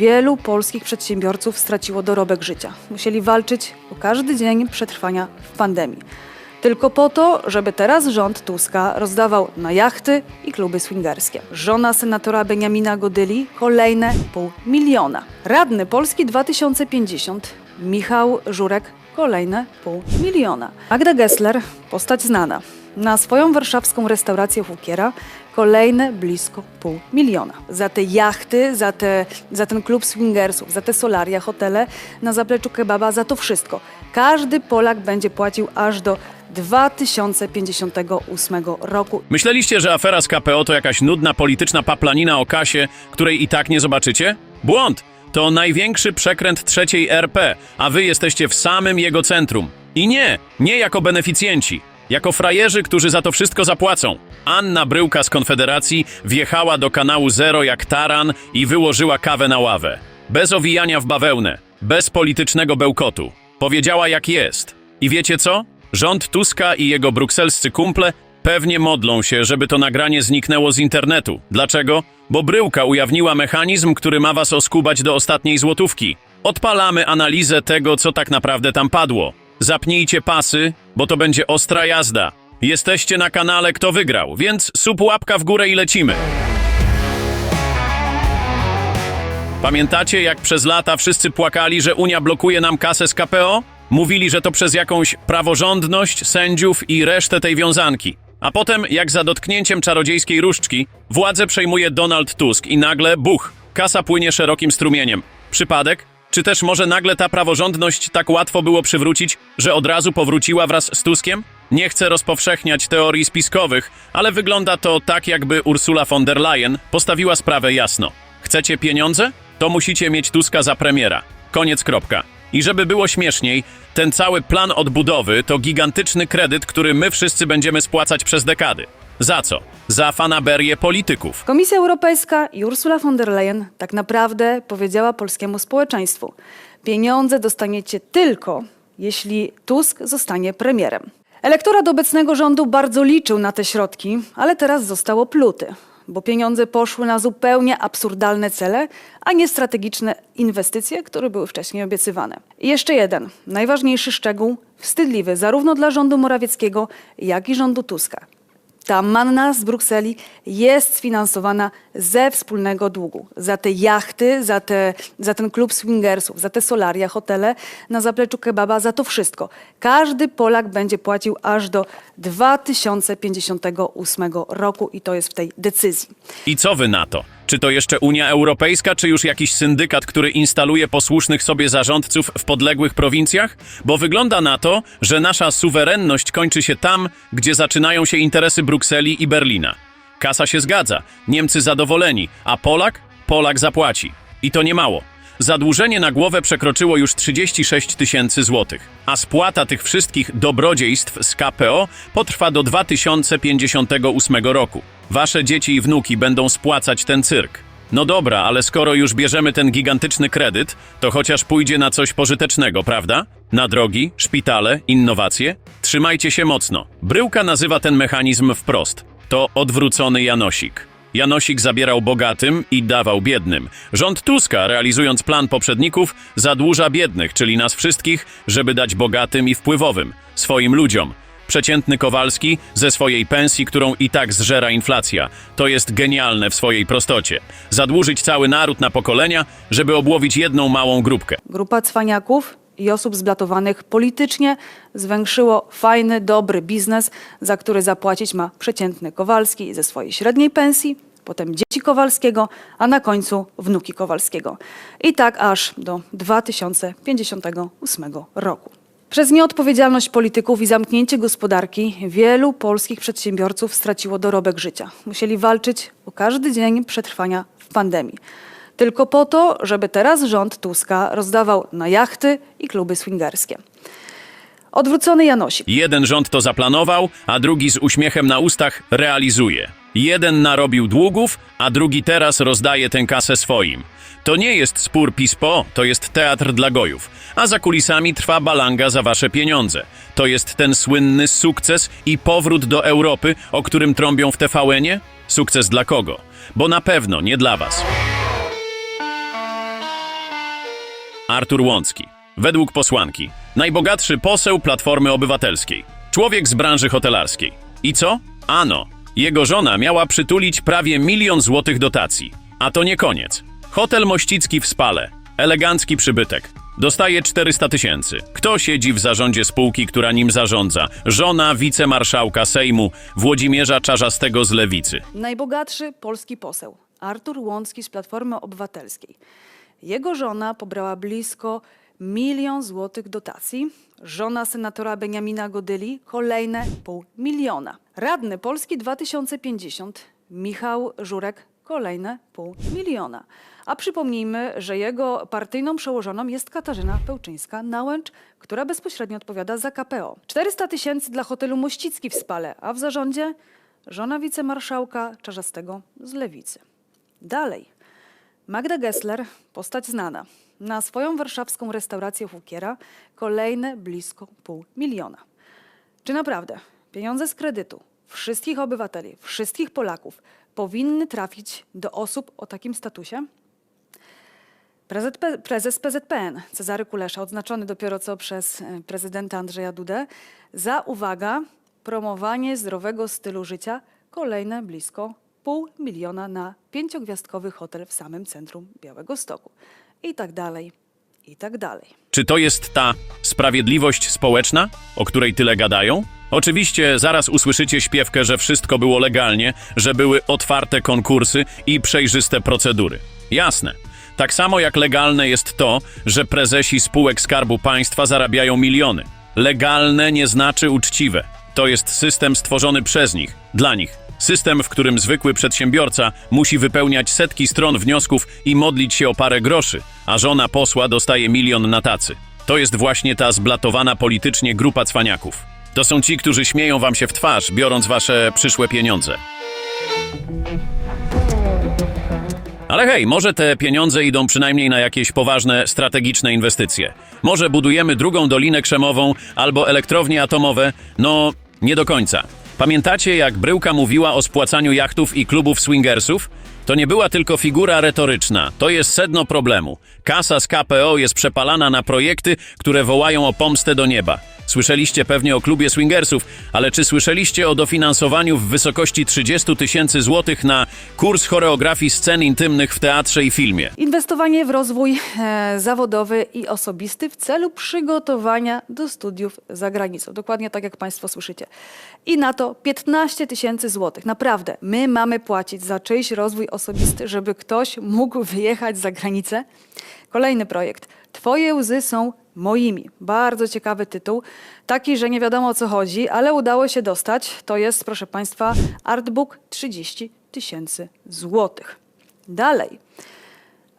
wielu polskich przedsiębiorców straciło dorobek życia. Musieli walczyć o każdy dzień przetrwania w pandemii. Tylko po to, żeby teraz rząd Tuska rozdawał na jachty i kluby swingerskie. Żona senatora Beniamina Godyli kolejne pół miliona. Radny Polski 2050 Michał Żurek kolejne pół miliona. Magda Gessler, postać znana. Na swoją warszawską restaurację Hukiera kolejne blisko pół miliona. Za te jachty, za, te, za ten klub swingersów, za te solaria, hotele na zapleczu kebaba, za to wszystko. Każdy Polak będzie płacił aż do 2058 roku. Myśleliście, że afera z KPO to jakaś nudna polityczna paplanina o kasie, której i tak nie zobaczycie? Błąd! To największy przekręt trzeciej RP, a wy jesteście w samym jego centrum. I nie, nie jako beneficjenci, jako frajerzy, którzy za to wszystko zapłacą. Anna Bryłka z Konfederacji wjechała do kanału Zero jak taran i wyłożyła kawę na ławę. Bez owijania w bawełnę, bez politycznego bełkotu. Powiedziała jak jest. I wiecie co? Rząd Tuska i jego brukselscy kumple pewnie modlą się, żeby to nagranie zniknęło z internetu. Dlaczego? Bo Bryłka ujawniła mechanizm, który ma was oskubać do ostatniej złotówki. Odpalamy analizę tego, co tak naprawdę tam padło. Zapnijcie pasy, bo to będzie ostra jazda. Jesteście na kanale Kto Wygrał, więc sub łapka w górę i lecimy. Pamiętacie, jak przez lata wszyscy płakali, że Unia blokuje nam kasę z KPO? Mówili, że to przez jakąś praworządność, sędziów i resztę tej wiązanki. A potem, jak za dotknięciem czarodziejskiej różdżki, władzę przejmuje Donald Tusk i nagle, buch, kasa płynie szerokim strumieniem. Przypadek? Czy też może nagle ta praworządność tak łatwo było przywrócić, że od razu powróciła wraz z Tuskiem? Nie chcę rozpowszechniać teorii spiskowych, ale wygląda to tak, jakby Ursula von der Leyen postawiła sprawę jasno. Chcecie pieniądze? To musicie mieć Tuska za premiera. Koniec kropka. I żeby było śmieszniej, ten cały plan odbudowy to gigantyczny kredyt, który my wszyscy będziemy spłacać przez dekady. Za co? Za fanaberię polityków. Komisja Europejska i Ursula von der Leyen tak naprawdę powiedziała polskiemu społeczeństwu: pieniądze dostaniecie tylko, jeśli Tusk zostanie premierem. Elektorat obecnego rządu bardzo liczył na te środki, ale teraz został opluty, bo pieniądze poszły na zupełnie absurdalne cele, a nie strategiczne inwestycje, które były wcześniej obiecywane. I jeszcze jeden, najważniejszy szczegół, wstydliwy zarówno dla rządu Morawieckiego, jak i rządu Tuska. Ta manna z Brukseli jest sfinansowana ze wspólnego długu. Za te jachty, za, te, za ten klub swingersów, za te solaria, hotele na zapleczu kebaba, za to wszystko. Każdy Polak będzie płacił aż do 2058 roku i to jest w tej decyzji. I co wy na to? Czy to jeszcze Unia Europejska, czy już jakiś syndykat, który instaluje posłusznych sobie zarządców w podległych prowincjach? Bo wygląda na to, że nasza suwerenność kończy się tam, gdzie zaczynają się interesy Brukseli i Berlina. Kasa się zgadza, Niemcy zadowoleni, a Polak? Polak zapłaci. I to nie mało. Zadłużenie na głowę przekroczyło już 36 tysięcy złotych, a spłata tych wszystkich dobrodziejstw z KPO potrwa do 2058 roku. Wasze dzieci i wnuki będą spłacać ten cyrk. No dobra, ale skoro już bierzemy ten gigantyczny kredyt, to chociaż pójdzie na coś pożytecznego, prawda? Na drogi, szpitale, innowacje? Trzymajcie się mocno. Bryłka nazywa ten mechanizm wprost. To odwrócony Janosik. Janosik zabierał bogatym i dawał biednym. Rząd Tuska, realizując plan poprzedników, zadłuża biednych, czyli nas wszystkich, żeby dać bogatym i wpływowym, swoim ludziom. Przeciętny Kowalski ze swojej pensji, którą i tak zżera inflacja. To jest genialne w swojej prostocie. Zadłużyć cały naród na pokolenia, żeby obłowić jedną małą grupkę. Grupa cwaniaków i osób zblatowanych politycznie zwęszyło fajny, dobry biznes, za który zapłacić ma przeciętny Kowalski ze swojej średniej pensji, potem dzieci Kowalskiego, a na końcu wnuki Kowalskiego. I tak aż do 2058 roku. Przez nieodpowiedzialność polityków i zamknięcie gospodarki wielu polskich przedsiębiorców straciło dorobek życia. Musieli walczyć o każdy dzień przetrwania w pandemii. Tylko po to, żeby teraz rząd Tuska rozdawał na jachty i kluby swingerskie. Odwrócony Janosik. Jeden rząd to zaplanował, a drugi z uśmiechem na ustach realizuje. Jeden narobił długów, a drugi teraz rozdaje tę kasę swoim. To nie jest spór PiS-PO, to jest teatr dla gojów. A za kulisami trwa balanga za wasze pieniądze. To jest ten słynny sukces i powrót do Europy, o którym trąbią w TVN-ie? Sukces dla kogo? Bo na pewno nie dla was. Artur Łącki. Według posłanki. Najbogatszy poseł Platformy Obywatelskiej. Człowiek z branży hotelarskiej. I co? Ano. Jego żona miała przytulić prawie milion złotych dotacji. A to nie koniec. Hotel Mościcki w Spale. Elegancki przybytek. Dostaje 400 tysięcy. Kto siedzi w zarządzie spółki, która nim zarządza? Żona wicemarszałka Sejmu Włodzimierza Czarzastego z Lewicy. Najbogatszy polski poseł Artur Łącki z Platformy Obywatelskiej. Jego żona pobrała blisko milion złotych dotacji. Żona senatora Beniamina Godyli kolejne pół miliona. Radny Polski 2050 Michał Żurek kolejne pół miliona. A przypomnijmy, że jego partyjną przełożoną jest Katarzyna Pełczyńska-Nałęcz, która bezpośrednio odpowiada za KPO. 400 tysięcy dla hotelu Mościcki w Spale, a w zarządzie żona wicemarszałka Czarzastego z Lewicy. Dalej. Magda Gessler, postać znana. Na swoją warszawską restaurację Hukiera kolejne blisko pół miliona. Czy naprawdę pieniądze z kredytu wszystkich obywateli, wszystkich Polaków powinny trafić do osób o takim statusie? Prezes, PZPN Cezary Kulesza, odznaczony dopiero co przez e, prezydenta Andrzeja Dudę, za uwaga, promowanie zdrowego stylu życia, kolejne blisko pół miliona na pięciogwiazdkowy hotel w samym centrum Białego Stoku. I tak dalej, i tak dalej. Czy to jest ta sprawiedliwość społeczna, o której tyle gadają? Oczywiście zaraz usłyszycie śpiewkę, że wszystko było legalnie, że były otwarte konkursy i przejrzyste procedury. Jasne. Tak samo jak legalne jest to, że prezesi spółek Skarbu Państwa zarabiają miliony. Legalne nie znaczy uczciwe. To jest system stworzony przez nich, dla nich. System, w którym zwykły przedsiębiorca musi wypełniać setki stron wniosków i modlić się o parę groszy, a żona posła dostaje milion na tacy. To jest właśnie ta zblatowana politycznie grupa cwaniaków. To są ci, którzy śmieją wam się w twarz, biorąc wasze przyszłe pieniądze. Ale hej, może te pieniądze idą przynajmniej na jakieś poważne, strategiczne inwestycje. Może budujemy drugą Dolinę Krzemową albo elektrownie atomowe? No, nie do końca. Pamiętacie, jak Bryłka mówiła o spłacaniu jachtów i klubów swingersów? To nie była tylko figura retoryczna, to jest sedno problemu. Kasa z KPO jest przepalana na projekty, które wołają o pomstę do nieba. Słyszeliście pewnie o klubie swingersów, ale czy słyszeliście o dofinansowaniu w wysokości 30 tysięcy złotych na kurs choreografii scen intymnych w teatrze i filmie? Inwestowanie w rozwój e, zawodowy i osobisty w celu przygotowania do studiów za granicą. Dokładnie tak, jak Państwo słyszycie. I na to 15 tysięcy złotych. Naprawdę, my mamy płacić za czyjś rozwój osobisty, żeby ktoś mógł wyjechać za granicę. Kolejny projekt. Twoje łzy są moimi. Bardzo ciekawy tytuł. Taki, że nie wiadomo o co chodzi, ale udało się dostać. To jest, proszę Państwa, artbook 30 tysięcy złotych. Dalej.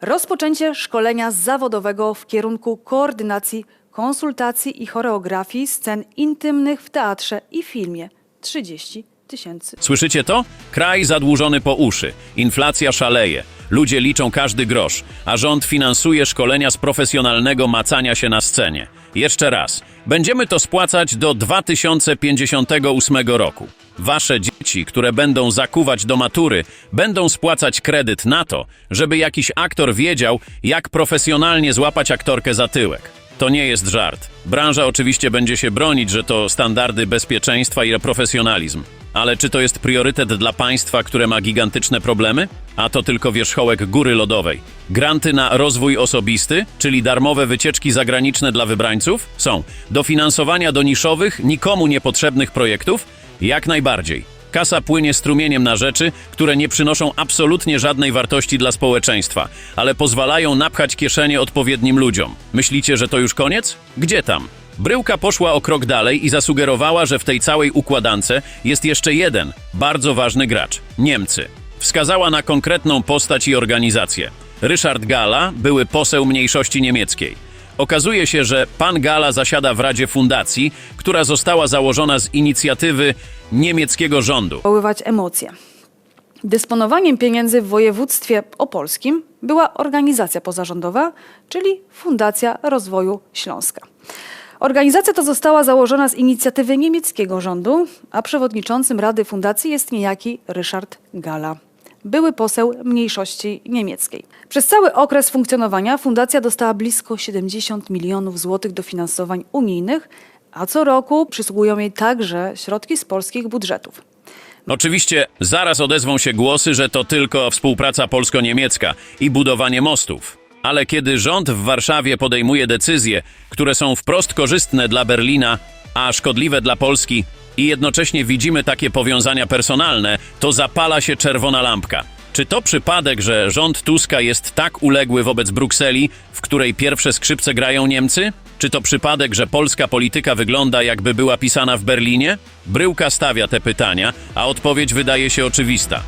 Rozpoczęcie szkolenia zawodowego w kierunku koordynacji, konsultacji i choreografii scen intymnych w teatrze i filmie 30 tysięcy. Słyszycie to? Kraj zadłużony po uszy, inflacja szaleje, ludzie liczą każdy grosz, a rząd finansuje szkolenia z profesjonalnego macania się na scenie. Jeszcze raz, będziemy to spłacać do 2058 roku. Wasze dzieci, które będą zakuwać do matury, będą spłacać kredyt na to, żeby jakiś aktor wiedział, jak profesjonalnie złapać aktorkę za tyłek. To nie jest żart. Branża oczywiście będzie się bronić, że to standardy bezpieczeństwa i profesjonalizm. Ale czy to jest priorytet dla państwa, które ma gigantyczne problemy? A to tylko wierzchołek góry lodowej. Granty na rozwój osobisty, czyli darmowe wycieczki zagraniczne dla wybrańców? Są. Dofinansowania do niszowych, nikomu niepotrzebnych projektów? Jak najbardziej. Kasa płynie strumieniem na rzeczy, które nie przynoszą absolutnie żadnej wartości dla społeczeństwa, ale pozwalają napchać kieszenie odpowiednim ludziom. Myślicie, że to już koniec? Gdzie tam? Bryłka poszła o krok dalej i zasugerowała, że w tej całej układance jest jeszcze jeden, bardzo ważny gracz Niemcy. Wskazała na konkretną postać i organizację. Ryszard Gala, były poseł mniejszości niemieckiej. Okazuje się, że pan Gala zasiada w Radzie Fundacji, która została założona z inicjatywy niemieckiego rządu. wywoływać emocje. Dysponowaniem pieniędzy w województwie opolskim była organizacja pozarządowa, czyli Fundacja Rozwoju Śląska. Organizacja ta została założona z inicjatywy niemieckiego rządu, a przewodniczącym Rady Fundacji jest niejaki Ryszard Gala. Były poseł mniejszości niemieckiej. Przez cały okres funkcjonowania fundacja dostała blisko 70 milionów złotych dofinansowań unijnych, a co roku przysługują jej także środki z polskich budżetów. Oczywiście zaraz odezwą się głosy, że to tylko współpraca polsko-niemiecka i budowanie mostów. Ale kiedy rząd w Warszawie podejmuje decyzje, które są wprost korzystne dla Berlina, a szkodliwe dla Polski, i jednocześnie widzimy takie powiązania personalne, to zapala się czerwona lampka. Czy to przypadek, że rząd Tuska jest tak uległy wobec Brukseli, w której pierwsze skrzypce grają Niemcy? Czy to przypadek, że polska polityka wygląda jakby była pisana w Berlinie? Bryłka stawia te pytania, a odpowiedź wydaje się oczywista.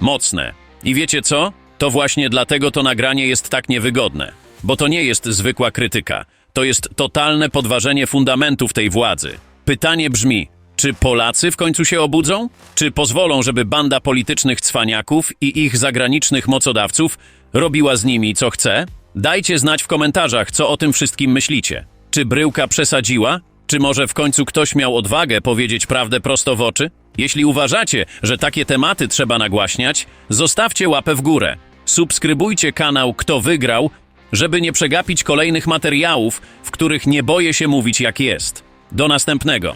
Mocne. I wiecie co? To właśnie dlatego to nagranie jest tak niewygodne. Bo to nie jest zwykła krytyka. To jest totalne podważenie fundamentów tej władzy. Pytanie brzmi: czy Polacy w końcu się obudzą? Czy pozwolą, żeby banda politycznych cwaniaków i ich zagranicznych mocodawców robiła z nimi co chce? Dajcie znać w komentarzach, co o tym wszystkim myślicie. Czy bryłka przesadziła? Czy może w końcu ktoś miał odwagę powiedzieć prawdę prosto w oczy? Jeśli uważacie, że takie tematy trzeba nagłaśniać, zostawcie łapę w górę. Subskrybujcie kanał Kto Wygrał, żeby nie przegapić kolejnych materiałów, w których nie boję się mówić jak jest. Do następnego.